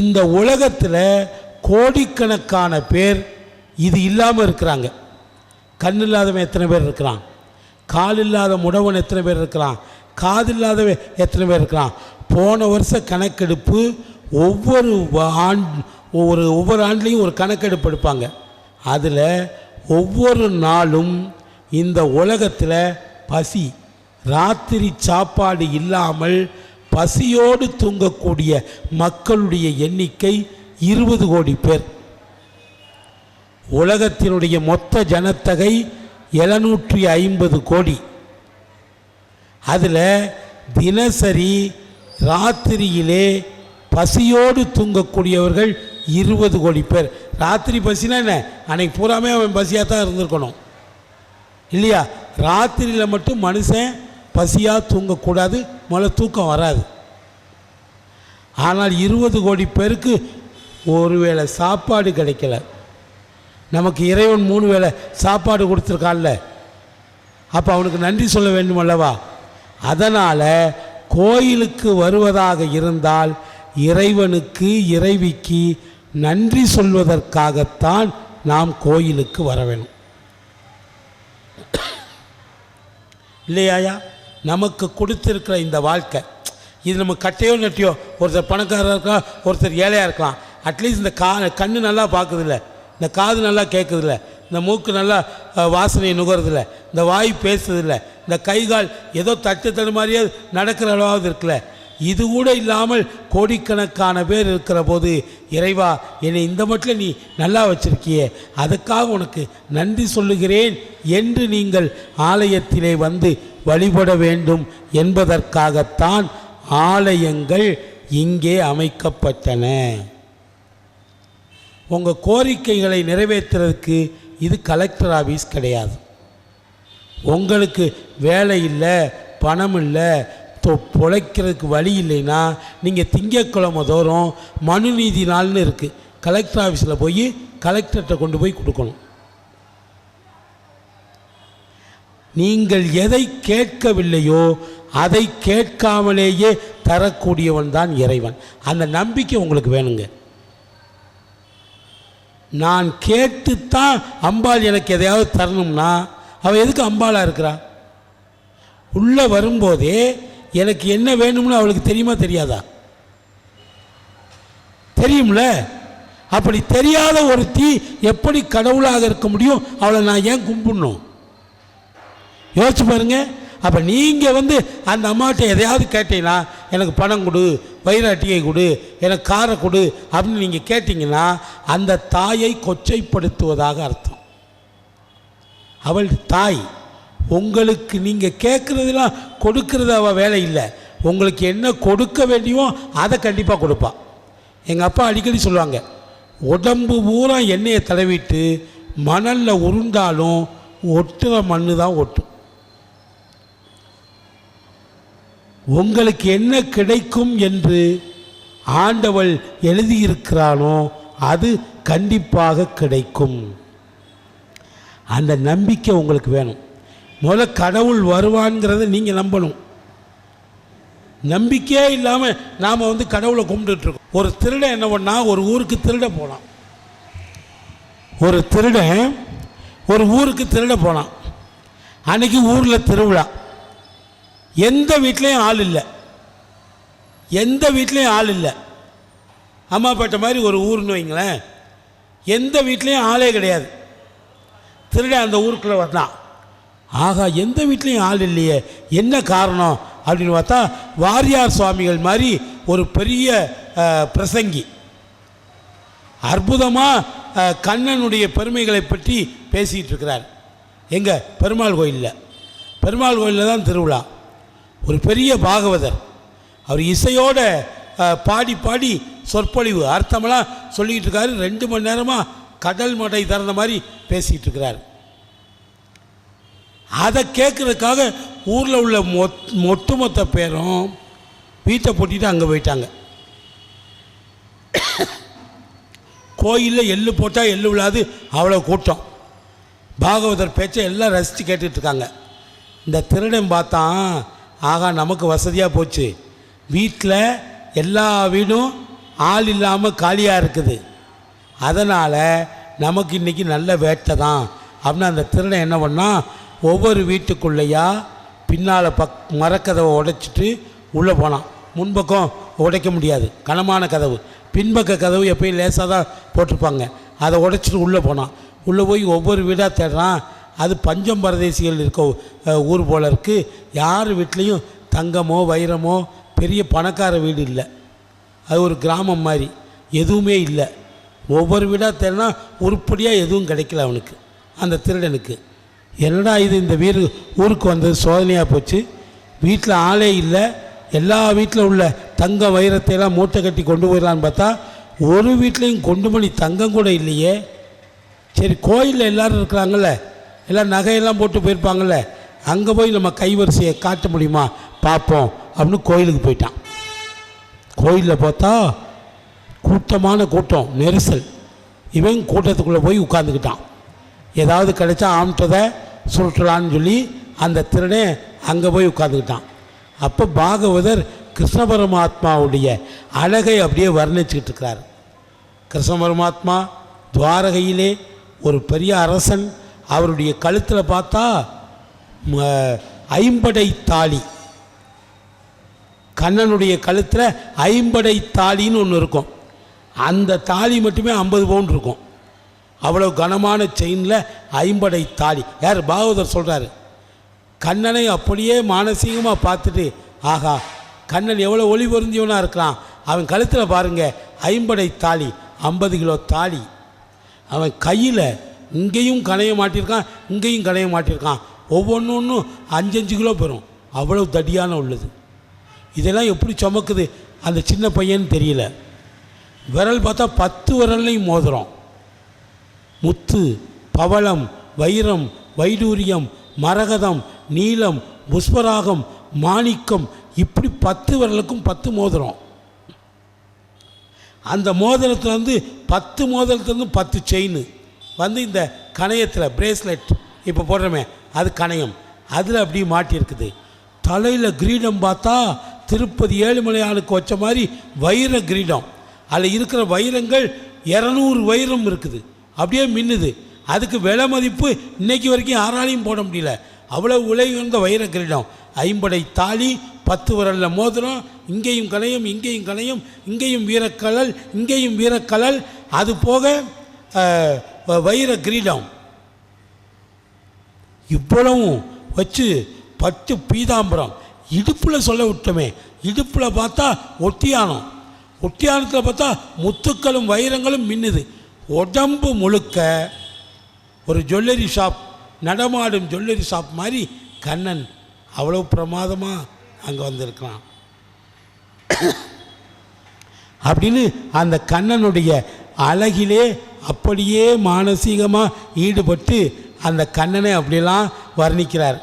இந்த உலகத்தில் கோடிக்கணக்கான பேர் இது இல்லாமல் இருக்கிறாங்க. கண் இல்லாதவன் எத்தனை பேர் இருக்கிறான்? கால் இல்லாத முடவன் எத்தனை பேர் இருக்கிறான்? காது இல்லாதவன் எத்தனை பேர் இருக்கிறான்? போன வருஷ கணக்கெடுப்பு ஒவ்வொரு ஆண் ஒவ்வொரு ஒவ்வொரு ஆண்டுலேயும் ஒரு கணக்கெடுப்பு எடுப்பாங்க. அதில் ஒவ்வொரு நாளும் இந்த உலகத்தில் பசி ராத்திரி சாப்பாடு இல்லாமல் பசியோடு தூங்கக்கூடிய மக்களுடைய எண்ணிக்கை இருபது கோடி பேர். உலகத்தினுடைய மொத்த ஜனத்தொகை எழுநூற்றி ஐம்பது கோடி. அதில் தினசரி ராத்திரியிலே பசியோடு தூங்கக்கூடியவர்கள் இருபது கோடி பேர். ராத்திரி பசினா என்ன? அன்னைக்கு பூராமே அவன் பசியாக தான் இருந்திருக்கணும். இல்லையா? ராத்திரியில் மட்டும் மனுஷன் பசியாக தூங்கக்கூடாது முதல்ல தூக்கம் வராது. ஆனால் இருபது கோடி பேருக்கு ஒருவேளை சாப்பாடு கிடைக்கல. நமக்கு இறைவன் மூணு வேளை சாப்பாடு கொடுத்துருக்கான்ல. அப்போ அவனுக்கு நன்றி சொல்ல வேண்டும் அல்லவா? அதனால் கோயிலுக்கு வருவதாக இருந்தால் இறைவனுக்கு இறைவிக்கு நன்றி சொல்வதற்காகத்தான் நாம் கோயிலுக்கு வர வேணும். இல்லையாயா நமக்கு கொடுத்துருக்கிற இந்த வாழ்க்கை. இது நம்ம கட்டையோ நட்டியோ ஒருத்தர் பணக்காரராக இருக்கலாம் ஒருத்தர் ஏழையாக இருக்கலாம். அட்லீஸ்ட் இந்த கா கண்ணு நல்லா பார்க்குதில்ல இந்த காது நல்லா கேட்குதில்ல இந்த மூக்கு நல்லா வாசனையை நுகருதில்ல இந்த வாய் பேசுறதில்ல. இந்த கை கால் ஏதோ தட்டு தடு மாதிரியே நடக்கிற அளவாவது இருக்குல்ல. இது கூட இல்லாமல் கோடிக்கணக்கான பேர் இருக்கிற போது இறைவா என்னை இந்த மட்டும் நீ நல்லா வச்சிருக்கியே. அதுக்காக உனக்கு நன்றி சொல்லுகிறேன் என்று நீங்கள் ஆலயத்திலே வந்து வழிபட வேண்டும் என்பதற்காகத்தான் ஆலயங்கள் இங்கே அமைக்கப்பட்டன. உங்கள் கோரிக்கைகளை நிறைவேற்றுறதுக்கு இது கலெக்டர் ஆஃபீஸ் கிடையாது. உங்களுக்கு வேலை இல்லை பணம் இல்லை பொழைக்கிறதுக்கு வழி இல்லைன்னா நீங்கள் திங்கக்கிழமை தோறும் மனுநீதி நாள்னு இருக்குது கலெக்டர் ஆஃபீஸில் போய் கலெக்டர்கிட்ட கொண்டு போய் கொடுக்கணும். நீங்கள் எதை கேட்கவில்லையோ அதை கேட்காமலேயே தரக்கூடியவன் தான் இறைவன். அந்த நம்பிக்கை உங்களுக்கு வேணுங்க. நான் கேட்டுத்தான் அம்பாள் எனக்கு எதையாவது தரணும்னா அவள் எதுக்கு அம்பாளாக இருக்கிறா? உள்ளே வரும்போதே எனக்கு என்ன வேணும்னு அவளுக்கு தெரியுமா தெரியாதா? தெரியும்ல? அப்படி தெரியாத ஒரு தீ எப்படி கடவுளாக இருக்க முடியும்? அவளை நான் ஏன் கும்பிடணும்? யோசிச்சு பாருங்க. அப்போ நீங்கள் வந்து அந்த அம்மாட்ட எதையாவது கேட்டீங்கன்னா எனக்கு பணம் கொடு வயிறாட்டியை கொடு எனக்கு காரை கொடு அப்படின்னு நீங்கள் கேட்டிங்கன்னா அந்த தாயை கொச்சைப்படுத்துவதாக அர்த்தம். அவள் தாய் உங்களுக்கு நீங்கள் கேட்குறதுலாம் கொடுக்கறது அவள் வேலை இல்லை. உங்களுக்கு என்ன கொடுக்க வேண்டியோ அதை கண்டிப்பாக கொடுப்பா. எங்கள் அப்பா அடிக்கடி சொல்லுவாங்க உடம்பு பூரா எண்ணெயை தடவிட்டு மணலில் உருண்டாலும் ஒட்டுற மண்ணு தான் ஒட்டும். உங்களுக்கு என்ன கிடைக்கும் என்று ஆண்டவள் எழுதியிருக்கிறானோ அது கண்டிப்பாக கிடைக்கும். அந்த நம்பிக்கை உங்களுக்கு வேணும். முதல்ல கடவுள் வருவான்ங்கிறத நீங்கள் நம்பணும். நம்பிக்கையே இல்லாமல் நாம் வந்து கடவுளை கும்பிட்டுருக்கோம் ஒரு திருடன் என்ன பண்ணா ஒரு ஊருக்கு திருட போனான் ஒரு திருடன் ஒரு ஊருக்கு திருட போனான் அன்றைக்கி ஊரில் திருவிழா. எந்த வீட்லேயும் ஆள் இல்லை. எந்த வீட்லேயும் ஆள் இல்லை. அம்மாப்பட்ட மாதிரி ஒரு ஊர்னு வைங்களேன். எந்த வீட்லேயும் ஆளே கிடையாது. திருட அந்த ஊருக்குள்ளே வந்தான். ஆகா எந்த வீட்லேயும் ஆள் இல்லையே. என்ன காரணம்? அப்படின்னு பார்த்தா வாரியார் சுவாமிகள் மாதிரி ஒரு பெரிய பிரசங்கி. அற்புதமாக கண்ணனுடைய பெருமைகளை பற்றி பேசிகிட்டு இருக்கிறார். எங்கே? பெருமாள் கோயிலில். பெருமாள் கோயிலில் தான் திருவிழா. ஒரு பெரிய பாகவதர். அவர் இசையோட பாடி பாடி சொற்பொழிவு அர்த்தமெல்லாம் சொல்லிக்கிட்டு இருக்காரு. ரெண்டு மணி நேரமாக கடல் மடை திறந்த மாதிரி பேசிகிட்டு இருக்கிறார் அதை கேட்குறதுக்காக ஊரில் உள்ள மொத் ஒட்டுமொத்த பேரும் வீட்டை போட்டிட்டு அங்கே போயிட்டாங்க. கோயிலில் எள்ளு போட்டால் எள்ளு விழாது அவ்வளோ கூட்டம். பாகவதர் பேச்சை எல்லாம் ரசித்து கேட்டுட்ருக்காங்க இந்த திருடன் பார்த்தான் ஆகா நமக்கு வசதியாக போச்சு. வீட்டில் எல்லா வீடும் ஆள் இல்லாமல் காலியாக இருக்குது. அதனால் நமக்கு இன்றைக்கி நல்ல வேட்டை தான். அப்படின்னு அந்த திருடன் என்ன பண்ணால் ஒவ்வொரு வீட்டுக்குள்ளேயா பின்னால் பக் மரக்கதவை உடைச்சிட்டு உள்ளே போனான். முன்பக்கம் உடைக்க முடியாது. கனமான கதவு. பின்பக்க கதவு எப்பயும் லேசாக தான் போட்டிருப்பாங்க. அதை உடைச்சிட்டு உள்ளே போனான். உள்ளே போய் ஒவ்வொரு வீடாக தேடுறான். அது பஞ்சம் பரதேசிகள் இருக்க ஊர் போல இருக்குது யார் வீட்லேயும் தங்கமோ வைரமோ பெரிய பணக்கார வீடு இல்லை. அது ஒரு கிராமம் மாதிரி எதுவுமே இல்லை. ஒவ்வொரு வீடாக தேடினா உருப்படியாக எதுவும் கிடைக்கல அவனுக்கு அந்த திருடனுக்கு. என்னடா இது இந்த வீடு ஊருக்கு வந்தது சோதனையாக போச்சு? வீட்டில் ஆளே இல்லை. எல்லா வீட்டில் உள்ள தங்க வைரத்தை எல்லாம் மூட்டை கட்டி கொண்டு போயிடலான்னு பார்த்தா ஒரு வீட்லேயும் கொண்டு மணி தங்கம் கூட இல்லையே. சரி கோயிலில் எல்லாரும் இருக்கிறாங்கல்ல எல்லாம் நகையெல்லாம் போட்டு போயிருப்பாங்கல்ல அங்கே போய் நம்ம கைவரிசையை காட்ட முடியுமா? பார்ப்போம் அப்படின்னு கோயிலுக்கு போயிட்டான். கோயிலில் பார்த்தா கூட்டமான கூட்டம் நெரிசல். இவன் கூட்டத்துக்குள்ளே போய் உட்காந்துக்கிட்டான் ஏதாவது கிடைச்சா ஆம்ட்டதை சுருட்டலான்னு சொல்லி அந்த திருடே அங்கே போய் உட்காந்துக்கிட்டான் அப்போ பாகவதர் கிருஷ்ண பரமாத்மாவுடைய அழகை அப்படியே வர்ணிச்சுக்கிட்டு இருக்கிறார். கிருஷ்ண பரமாத்மா துவாரகையிலே ஒரு பெரிய அரசன் அவருடைய கழுத்தில் பார்த்தா ஐம்படை தாலி. கண்ணனுடைய கழுத்தில் ஐம்படை தாலின்னு ஒன்று இருக்கும். அந்த தாலி மட்டுமே ஐம்பது பவுன் இருக்கும். அவ்வளோ கனமான செயினில் ஐம்படை தாலி. யார்? பாகவதர் சொல்கிறாரு கண்ணனை அப்படியே மானசீகமாக பார்த்துட்டு ஆகா கண்ணன் எவ்வளோ ஒளி பொருந்தியவனாக இருக்கலாம். அவன் கழுத்தில் பாருங்கள் ஐம்படை தாலி ஐம்பது கிலோ தாலி. அவன் கையில் இங்கேயும் கனைய மாட்டியிருக்கான் இங்கேயும் கனைய மாட்டியிருக்கான். ஒவ்வொன்று ஒன்றும் அஞ்சஞ்சு கிலோ பெறும். அவ்வளோ தடியான உள்ளது. இதெல்லாம் எப்படி சுமக்குது? அந்த சின்ன பையன்னு தெரியல. விரல் பார்த்தா பத்து விரல்லையும் மோதிரம். முத்து பவளம் வைரம் வைடூரியம் மரகதம் நீலம் புஷ்பராகம் மாணிக்கம் இப்படி பத்து விரலுக்கும் பத்து மோதிரம். அந்த மோதிரத்துலேருந்து பத்து மோதிரத்துலேருந்து பத்து செயின் வந்து இந்த கணையத்தில் பிரேஸ்லெட் இப்போ போடுறோமே அது கணையம். அதில் அப்படியே மாட்டியிருக்குது. தலையில் கிரீடம் பார்த்தா திருப்பதி ஏழுமலையானுக்கு வச்ச மாதிரி வைர கிரீடம். அதில் இருக்கிற வைரங்கள் இரநூறு வைரம் இருக்குது. அப்படியே மின்னுது. அதுக்கு விலை மதிப்பு இன்னைக்கு வரைக்கும் யாராலையும் போட முடியல. அவ்வளோ விலை உயர்ந்த வைர கிரீடம். ஐம்படை தாலி பத்து வரலில் மோதிரம் இங்கேயும் கலையும் இங்கேயும் கலையும் இங்கேயும் வீரக்கலல் இங்கேயும் வீரக்கலல் அது போக வைர கிரீடம். இவ்வளவும் வச்சு பத்து பீதாம்பரம். இடுப்பில் சொல்ல விட்டோமே. இடுப்பில் பார்த்தா ஒட்டியானம் ஒட்டியானத்தில் பார்த்தா முத்துக்களும் வைரங்களும் மின்னுது. உடம்பு முழுக்க ஒரு ஜுவல்லரி ஷாப் நடமாடும் ஜுவல்லரி ஷாப் மாதிரி கண்ணன் அவ்வளோ பிரமாதமாக அங்கே வந்திருக்கிறான். அப்படின்னு அந்த கண்ணனுடைய அழகிலே அப்படியே மானசீகமாக ஈடுபட்டு அந்த கண்ணனை அப்படிலாம் வர்ணிக்கிறார்.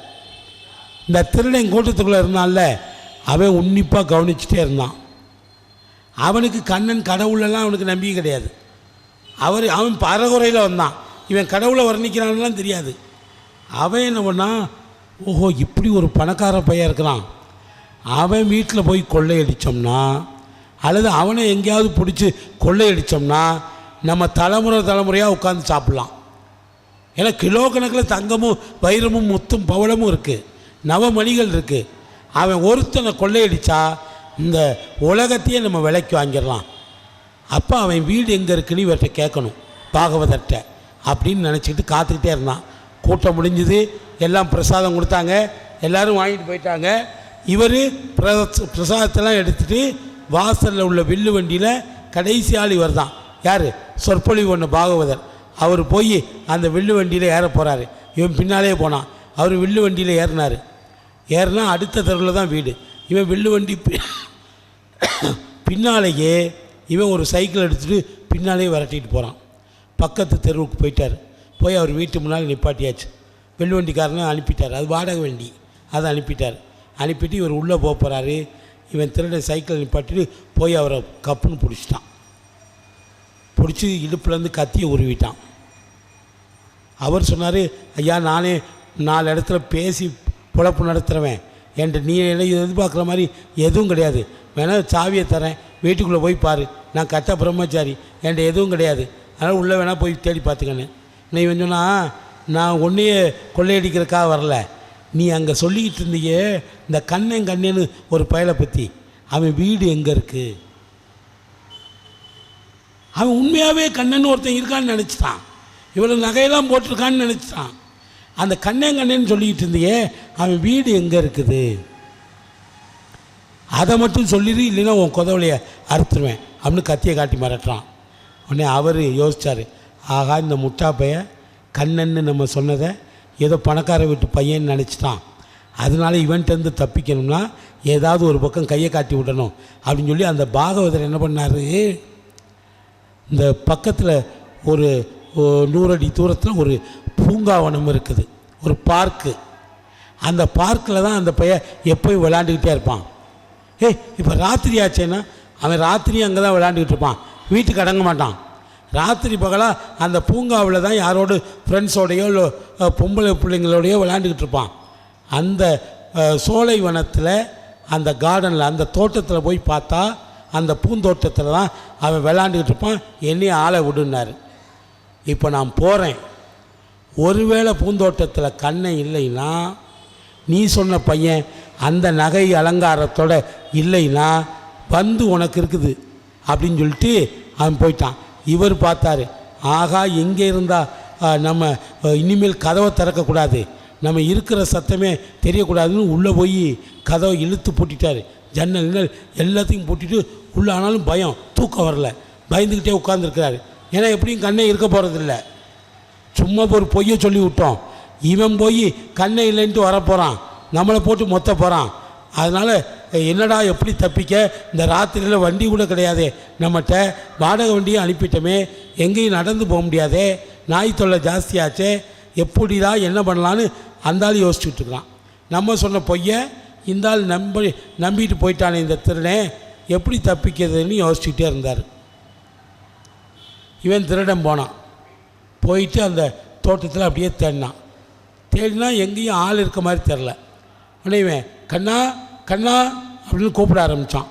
இந்த திருடன் கூட்டத்துக்குள்ளே இருந்தான்ல அவன் உன்னிப்பாக கவனிச்சுட்டே இருந்தான். அவனுக்கு கண்ணன் கடவுளெல்லாம் அவனுக்கு நம்பிக்கை கிடையாது. அவர் அவன் பரகுறையில் வந்தான். இவன் கடவுளை வர்ணிக்கிறான்லாம் தெரியாது. அவன் என்ன பண்ணான் ஓஹோ இப்படி ஒரு பணக்கார பையன் இருக்கிறான். அவன் வீட்டில் போய் கொள்ளையடித்தோம்னா அல்லது அவனை எங்கேயாவது பிடிச்சி கொள்ளையடித்தோம்னா நம்ம தலைமுறை தலைமுறையாக உட்காந்து சாப்பிட்லாம். ஏன்னா கிலோ கணக்கில் தங்கமும் வைரமும் முத்தும் பவளமும் இருக்குது நவமணிகள் இருக்குது அவன் ஒருத்தனை கொள்ளையடித்தா இந்த உலகத்தையே நம்ம விலைக்கு வாங்கிடலாம். அப்போ அவன் வீடு எங்கே இருக்குன்னு இவர்கிட்ட கேட்கணும். பாகவதர்கிட்ட. அப்படின்னு நினச்சிக்கிட்டு காத்துக்கிட்டே இருந்தான். கூட்டம் முடிஞ்சுது. எல்லாம் பிரசாதம் கொடுத்தாங்க. எல்லோரும் வாங்கிட்டு போயிட்டாங்க. இவர் பிரசாதத்தெல்லாம் எடுத்துகிட்டு வாசலில் உள்ள வில்லு வண்டியில் கடைசி ஆள் இவர் தான் யார்? சொற்பொழிவு ஒன்று பாகவதர். அவர் போய் அந்த வில்லு வண்டியில் ஏற போகிறாரு இவன் பின்னாலே போனான். அவர் வில்லு வண்டியில் ஏறினார். ஏறினா அடுத்த தெருவில் தான் வீடு. இவன் வில்லு வண்டி பின்னாலேயே இவன் ஒரு சைக்கிள் எடுத்துகிட்டு பின்னாலேயே விரட்டிட்டு போகிறான் பக்கத்து தெருவுக்கு போயிட்டார். போய் அவர் வீட்டு முன்னால் நிப்பாட்டியாச்சு. வெள்ளு வண்டிக்காரனை அனுப்பிட்டார். அது வாடகை வண்டி. அதை அனுப்பிட்டார். அனுப்பிட்டு இவர் உள்ளே போக போகிறாரு இவன் திருட சைக்கிள் நிப்பாட்டிட்டு போய் அவரை கப்புன்னு பிடிச்சிட்டான். பிடிச்சி இடுப்புலேருந்து கத்தியை உருவிட்டான். அவர் சொன்னார் ஐயா நானே நாலு இடத்துல பேசி பொழப்பு நடத்துகிறவன் என்று நீ என்ன எதிர்பார்க்குற மாதிரி எதுவும் கிடையாது. வேணால் சாவியை தரேன். வீட்டுக்குள்ளே போய் பாரு. நான் கத்த பிரம்மச்சாரி. என்கிட்ட எதுவும் கிடையாது. அதனால் உள்ளே வேணால் போய் தேடி பார்த்துக்கன்னு. நீ சொன்னால் நான் ஒன்றையே கொள்ளையடிக்கிறதுக்காக வரல. நீ அங்கே சொல்லிக்கிட்டு இருந்தியே இந்த கண்ணன் கண்ணன்னு ஒரு பயலை பற்றி அவன் வீடு எங்கே இருக்குது அவன் உண்மையாகவே கண்ணன் ஒருத்தன் இருக்கான்னு நினச்சிட்டான். இவ்வளோ நகையெல்லாம் போட்டிருக்கான்னு நினச்சிட்டான். அந்த கண்ணன் கண்ணன் சொல்லிக்கிட்டு இருந்தியே அவன் வீடு எங்கே இருக்குது? அதை மட்டும் சொல்லிடு இல்லைன்னா உன் குதவலையை அறுத்துருவேன் அப்படின்னு கத்தியை காட்டி மிரட்டுறான். உடனே அவர் யோசிச்சார் ஆகா இந்த முட்டா கண்ணன்னு நம்ம சொன்னதை ஏதோ பணக்கார வீட்டு பையன் நினச்சிட்டான். அதனால இவன்ட்டேருந்து தப்பிக்கணும்னா ஏதாவது ஒரு பக்கம் கையை காட்டி விடணும். அப்படின்னு சொல்லி அந்த பாகவதர் என்ன பண்ணார்? இந்த பக்கத்தில் ஒரு ஒ- நூறு அடி தூரத்தில் ஒரு பூங்காவனம் இருக்குது. ஒரு பார்க்கு அந்த பார்க்கில் தான் அந்த பையன் எப்போயும் விளாண்டுக்கிட்டே இருப்பான். ஏய் இப்போ ராத்திரி ஆச்சேன்னா அவன் ராத்திரி அங்கே தான் விளாண்டுக்கிட்டு இருப்பான். வீட்டுக்கு அடங்க மாட்டான். ராத்திரி பகலாக அந்த பூங்காவில் தான் யாரோடு ஃப்ரெண்ட்ஸோடையோ இல்லை பொம்பளை பிள்ளைங்களோடையோ விளையாண்டுக்கிட்டு இருப்பான். அந்த சோலை வனத்தில் அந்த கார்டனில் அந்த தோட்டத்தில் போய் பார்த்தா அந்த பூந்தோட்டத்தில் தான் அவன் விளாண்டுக்கிட்டு இருப்பான். என்னையும் ஆளை விடுனார் இப்போ நான் போகிறேன் ஒருவேளை பூந்தோட்டத்தில் கண்ணை இல்லைன்னா நீ சொன்ன பையன் அந்த நகை அலங்காரத்தோட இல்லைன்னா வந்து உனக்கு இருக்குது. அப்படின்னு சொல்லிட்டு அவன் போயிட்டான். இவர் பார்த்தாரு. ஆகா எங்கே இருந்தால் நம்ம இனிமேல் கதவை திறக்கக்கூடாது. நம்ம இருக்கிற சத்தமே தெரியக்கூடாதுன்னு உள்ளே போய் கதவை இழுத்து பூட்டிட்டாரு. ஜன்னல் எல்லாத்தையும் பூட்டிட்டு உள்ளே ஆனாலும் பயம் தூக்கம் வரல. பயந்துக்கிட்டே உட்காந்துருக்கிறாரு ஏன்னா எப்படியும் கண்ணே இருக்க போகிறதில்ல சும்மா ஒரு பொய்யை சொல்லி விட்டோம். இவன் போய் கண்ணை இல்லைன்ட்டு வரப்போகிறான் நம்மளை போட்டு மொத்த போகிறான் அதனால் என்னடா எப்படி தப்பிக்க? இந்த ராத்திரியில் வண்டி கூட கிடையாது. நம்மகிட்ட வாடகை வண்டியும் அனுப்பிட்டோமே. எங்கேயும் நடந்து போக முடியாதே. நாய் தொல்லை ஜாஸ்தியாச்சே. எப்படிடா என்ன பண்ணலான்னு அந்தாலும் ஆள் யோசிச்சுட்டு நம்ம சொன்ன பொய்யை இந்த ஆள் நம்பி நம்பிட்டு போயிட்டானே இந்த திருடனே. எப்படி தப்பிக்கிறதுன்னு யோசிச்சுட்டே இருந்தார். இவன் திருடன் போனான். போயிட்டு அந்த தோட்டத்தில் அப்படியே தேடினான். தேடினா எங்கேயும் ஆள் இருக்க மாதிரி தெரில. உடனே இவன் கண்ணா கண்ணா அப்படின்னு கூப்பிட ஆரம்பித்தான்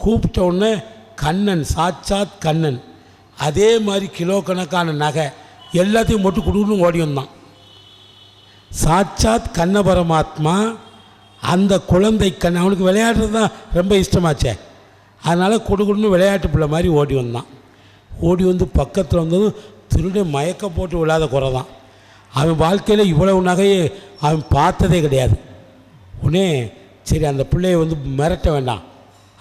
கூப்பிட்ட உடனே கண்ணன் சாட்சாத் கண்ணன். அதே மாதிரி கிலோ கணக்கான நகை எல்லாத்தையும் போட்டு கொடுக்கணும் ஓடி வந்தான். சாட்சாத் கண்ண பரமாத்மா அந்த குழந்தை கண் அவனுக்கு விளையாடுறது தான் ரொம்ப இஷ்டமாச்சே. அதனால் கொடுக்கணும்னு விளையாட்டு பிள்ளை மாதிரி ஓடி வந்தான். ஓடி வந்து பக்கத்தில் வந்ததும் திருடன் மயக்க போட்டு விழாத குறை தான். அவன் வாழ்க்கையில் இவ்வளவு நகையை அவன் பார்த்ததே கிடையாது. உடனே சரி அந்த பிள்ளைய வந்து மிரட்ட வேண்டாம்.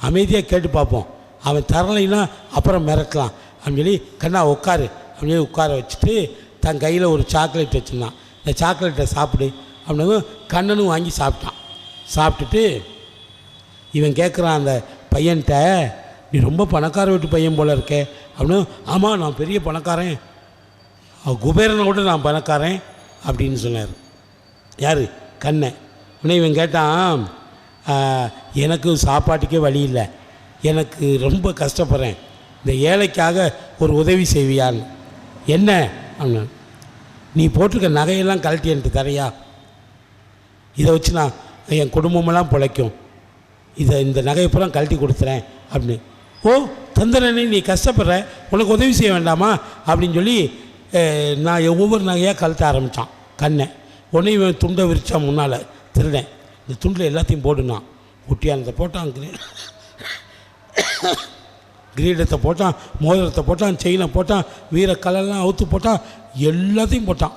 அமைதியாக கேட்டு பார்ப்போம். அவன் தரலைன்னா அப்புறம் மிரட்டலாம். அப்படின்னு சொல்லி கண்ணா உட்காரு. அப்படின்னு சொல்லி உட்கார வச்சுட்டு தன் கையில் ஒரு சாக்லேட் வச்சுருந்தான். இந்த சாக்லேட்டை சாப்பிடு. அப்படின்னு கண்ணனும் வாங்கி சாப்பிட்டான். சாப்பிட்டுட்டு இவன் கேட்குறான் அந்த பையன்கிட்ட நீ ரொம்ப பணக்கார வீட்டு பையன் போல இருக்கே. அப்படின்னு ஆமாம் நான் பெரிய பணக்காரன். அவன் குபேரனை கூட நான் பணக்காரன். அப்படின்னு சொன்னார். யார்? கண்ணன். உடனே இவன் கேட்டான் எனக்கு சாப்பாட்டுக்கே வழி இல்லை. எனக்கு ரொம்ப கஷ்டப்படுறேன். இந்த ஏழைக்காக ஒரு உதவி செய்வியான்னு. என்ன? அப்படின்னு நீ போட்டிருக்க நகையெல்லாம் கழட்டி எனக்கு தரையா? இதை வச்சு நான் என் குடும்பமெல்லாம் பிழைக்கும். இதை இந்த நகையை பூரா கழட்டி கொடுத்துறேன் அப்படின்னு. ஓ தந்திரனே நீ கஷ்டப்படுற? உனக்கு உதவி செய்ய வேண்டாமா? அப்படின்னு சொல்லி நான் ஒவ்வொரு நகையாக கழட்ட ஆரம்பித்தான் கண்ணை. உடனே இவன் துண்டை விரித்தான் முன்னால் திருடேன். இந்த துண்டில் எல்லாத்தையும் போடுனான். ஒட்டியானத்தை போட்டான் கிரீ கிரீடத்தை போட்டான் மோதிரத்தை போட்டான் செயினை போட்டான் வீர கலெல்லாம் அவுத்து போட்டான் எல்லாத்தையும் போட்டான்.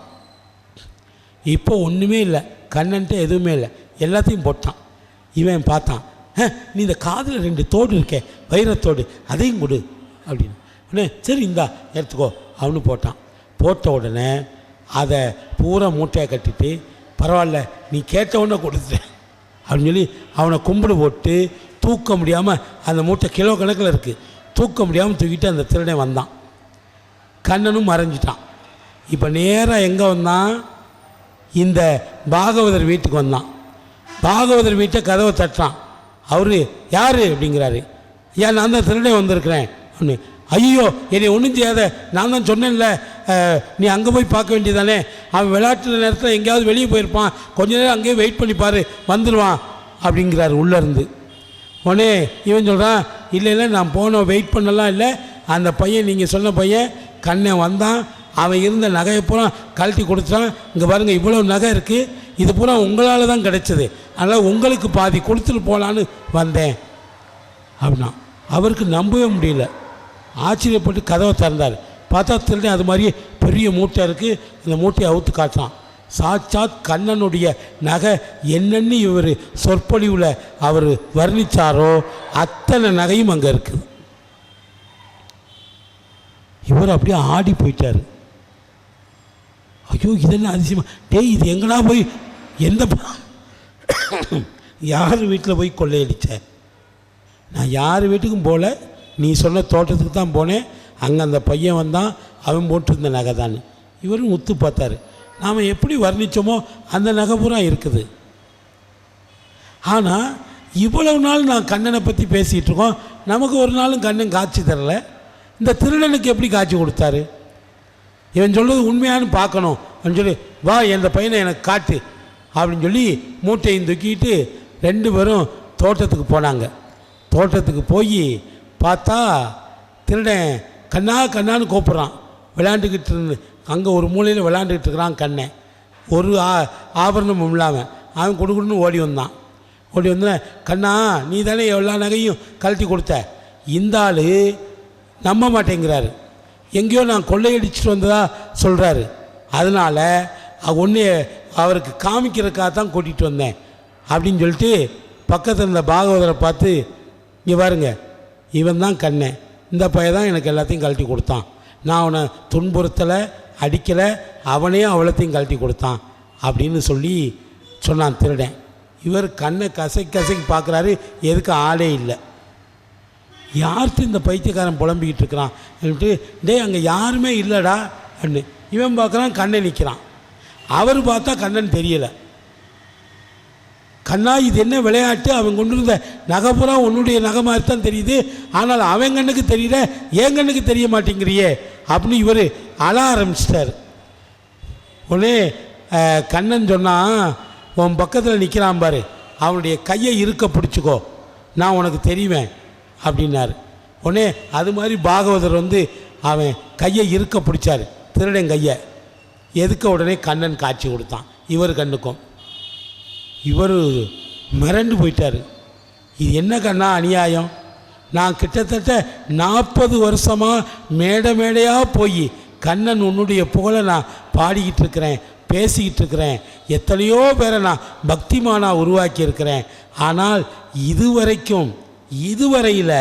இப்போ ஒன்றுமே இல்லை கண்ணன்ட்டு எதுவுமே இல்லை எல்லாத்தையும் போட்டான். இவன் பார்த்தான் நீ இந்த காதில் ரெண்டு தோடு இருக்கே வைரத்தோடு அதையும் கொடு அப்படின்னு. உடனே சரி இந்தா எடுத்துக்கோ அவனு போட்டான். போட்ட உடனே அதை பூரா மூட்டையை கட்டிட்டு பரவாயில்ல நீ கேட்ட உடனே கொடுத்துட்டேன் அப்படின்னு சொல்லி அவனை கும்பிடு போட்டு தூக்க முடியாமல் அந்த மூட்டை கிலோ கணக்கில் இருக்குது தூக்க முடியாமல் தூக்கிட்டு அந்த திருடனை வந்தான். கண்ணனும் மறைஞ்சிட்டான். இப்போ நேராக எங்கே வந்தான்? இந்த பாகவதர் வீட்டுக்கு வந்தான். பாகவதர் வீட்டை கதவை தட்டுறான். அவரு யார்? அப்படிங்கிறாரு. ஏன் நான் தான் திருடே வந்திருக்கிறேன். ஒன்று ஐயோ என்னை ஒன்றும் செய்யாத. நான் தான் சொன்னேன்ல. நீ அங்கே போய் பார்க்க வேண்டியதானே அவன் விளையாட்டு நேரத்தில் எங்கேயாவது வெளியே போயிருப்பான். கொஞ்ச நேரம் அங்கேயே வெயிட் பண்ணி பாரு வந்துடுவான் அப்படிங்கிறாரு உள்ளேருந்து உடனே இவன் சொல்கிறான் இல்லை இல்லை நான் போனோம் வெயிட் பண்ணலாம் இல்லை. அந்த பையன் நீங்கள் சொன்ன பையன் கண்ணை வந்தான். அவன் இருந்த நகையை பூரா கழட்டி கொடுத்தான் இங்கே பாருங்கள் இவ்வளோ நகை இருக்குது இது பூரா உங்களால் தான் கிடைச்சது. அதனால் உங்களுக்கு பாதி கொடுத்துட்டு போகலான்னு வந்தேன். அப்படின்னா அவருக்கு நம்பவே முடியல. ஆச்சரியப்பட்டு கதவை திறந்தார். பார்த்தா திருடன் அது மாதிரி பெரிய மூட்டை இருக்குது இந்த மூட்டையை அவுத்து காட்டுறான். சாட்சாத் கண்ணனுடைய நகை என்னென்னு இவர் சொற்பொழிவில் அவர் வர்ணிச்சாரோ அத்தனை நகையும் அங்கே இருக்குது இவர் அப்படியே ஆடி போயிட்டார். ஐயோ இதென்ன அதிசயமா? டேய் இது எங்கடா போய் எந்த யார் வீட்டில் போய் கொள்ளையடித்த நான் யார் வீட்டுக்கும் போகல நீ சொன்ன தோட்டத்துக்கு தான் போனேன். அங்கே அந்த பையன் வந்தான் அவன் போட்டிருந்த நகை தான். இவரும் முத்து பார்த்தாரு. நாம் எப்படி வர்ணித்தோமோ அந்த நகை பூரா இருக்குது. ஆனால் இவ்வளவு நாள் நான் கண்ணனை பற்றி பேசிகிட்டு இருக்கோம். நமக்கு ஒரு நாளும் கண்ணன் காட்சி தரல. இந்த திருடனுக்கு எப்படி காட்சி கொடுத்தாரு? இவன் சொல்கிறது உண்மையானு பார்க்கணும். அப்படின்னு சொல்லி வா இந்த பையனை எனக்கு காட்டு. அப்படின்னு சொல்லி மூட்டையும் தூக்கிட்டு ரெண்டு பேரும் தோட்டத்துக்கு போனாங்க. தோட்டத்துக்கு போய் பார்த்தா திருடன் கண்ணா கண்ணான்னு கூப்பிட்றான். விளையாண்டுக்கிட்டு இருந்து அங்கே ஒரு மூலையில் விளையாண்டுக்கிட்டு இருக்கிறான் கண்ணன் ஒரு ஆ ஆபரணமும் இல்லாமல் அவன் கொடுக்கணும்னு ஓடி வந்தான். ஓடி வந்தா கண்ணா நீ தானே எல்லா நகையும் கழட்டி கொடுத்த? இந்த ஆள் நம்ப மாட்டேங்கிறாரு. எங்கேயோ நான் கொள்ளையடிச்சிட்டு வந்ததா சொல்கிறாரு அதனால் ஒன்று அவருக்கு காமிக்கிறக்காக தான் கூட்டிகிட்டு வந்தேன். அப்படின்னு சொல்லிட்டு பக்கத்தில் இருந்த பாகவதரை பார்த்து இங்கே பாருங்க இவன் தான் கண்ணன் இந்த பையன் தான் எனக்கு எல்லாத்தையும் கழட்டி கொடுத்தான். நான் அவனை துன்புறுத்தலை அடிக்கலை அவனே அவ்வளோத்தையும் கழட்டி கொடுத்தான் அப்படின்னு சொல்லி சொன்னான் திருடன். இவர் கண்ணை கசை கசைக்கு பார்க்குறாரு எதுக்கு ஆளே இல்லை. யார்கிட்ட இந்த பைத்தியக்காரன் புலம்பிக்கிட்டு இருக்கிறான்? டே டேய் அங்கே யாருமே இல்லைடா அப்படின்னு. இவன் பார்க்குறான் கண்ணன் நிற்கிறான் அவர் பார்த்தா கண்ணன் தெரியலை. கண்ணா இது என்ன விளையாட்டு? அவன் கொண்டு இருந்த நகை பூரா உன்னுடைய நகை மாதிரி தான் தெரியுது. ஆனால் அவன் கண்ணுக்கு தெரியல என் கண்ணுக்கு தெரிய மாட்டேங்கிறியே. அப்படின்னு இவர் அழ ஆரம்பிச்சிட்டார். உடனே கண்ணன் சொன்னான் உன் பக்கத்தில் நிற்கிறான் பாரு. அவனுடைய கையை இருக்க பிடிச்சிக்கோ. நான் உனக்கு தெரிவேன். அப்படின்னாரு. உடனே அது மாதிரி பாகவதர் வந்து அவன் கையை இருக்க பிடிச்சாரு. திருடன் கையை. எதுக்க உடனே கண்ணன் காட்சி கொடுத்தான். இவர் கண்ணுக்கும். இவர் மிரண்டு போயிட்டார். இது என்ன கண்ணா அநியாயம்? நான் கிட்டத்தட்ட நாற்பது வருஷமாக மேடை மேடையாக போய் கண்ணன் உன்னுடைய புகழை நான் பாடிக்கிட்டு இருக்கிறேன் பேசிக்கிட்டு இருக்கிறேன். எத்தனையோ பேரை நான் பக்திமானாக உருவாக்கியிருக்கிறேன். ஆனால் இதுவரைக்கும் இதுவரையில்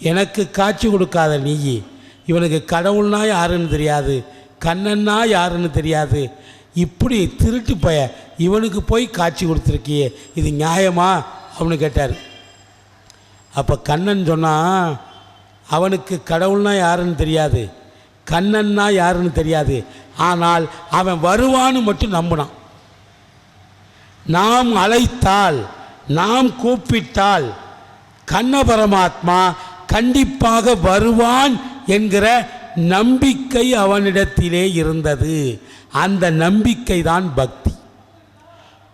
எனக்கு காட்சி கொடுக்காத நீ இவனுக்கு கடவுள்னா யாருன்னு தெரியாது கண்ணன்னா யாருன்னு தெரியாது. இப்படி திருட்டு பய இவனுக்கு போய் காட்சி கொடுத்துருக்கியே இது நியாயமா? அப்படின்னு கேட்டார். அப்போ கண்ணன் சொன்னான் அவனுக்கு கடவுள்னா யாருன்னு தெரியாது. கண்ணன்னா யாருன்னு தெரியாது. ஆனால் அவன் வருவான்னு மட்டும் நம்பினான். நாம் அழைத்தால் நாம் கூப்பிட்டால் கண்ண பரமாத்மா கண்டிப்பாக வருவான் என்கிற நம்பிக்கை அவனிடத்திலே இருந்தது. அந்த நம்பிக்கை தான் பக்தி.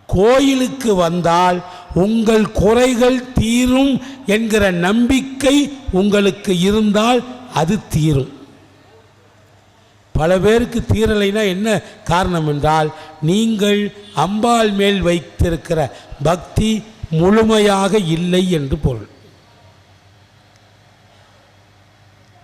கோயிலுக்கு வந்தால் உங்கள் குறைகள் தீரும் என்கிற நம்பிக்கை உங்களுக்கு இருந்தால் அது தீரும். பல பேருக்கு தீரலைனா என்ன காரணம் என்றால் நீங்கள் அம்பாள் மேல் வைத்திருக்கிற பக்தி முழுமையாக இல்லை என்று பொருள்.